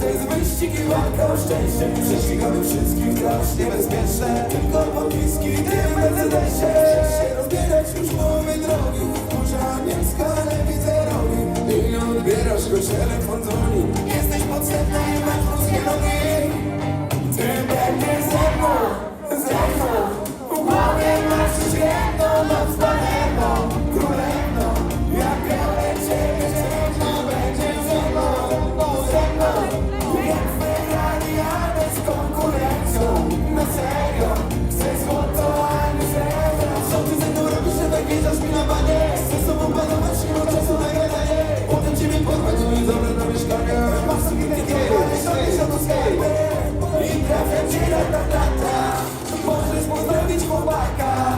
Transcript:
to jest wyścig i walka o szczęście. Prześcigamy wszystkich grasz niebezpieczne Tylko podpiski, ty w Mercedesie się rozbierać już mamy drogi. Kurza niemska, nie widzę rogi I nie odbierasz go telefon dzwoni. God.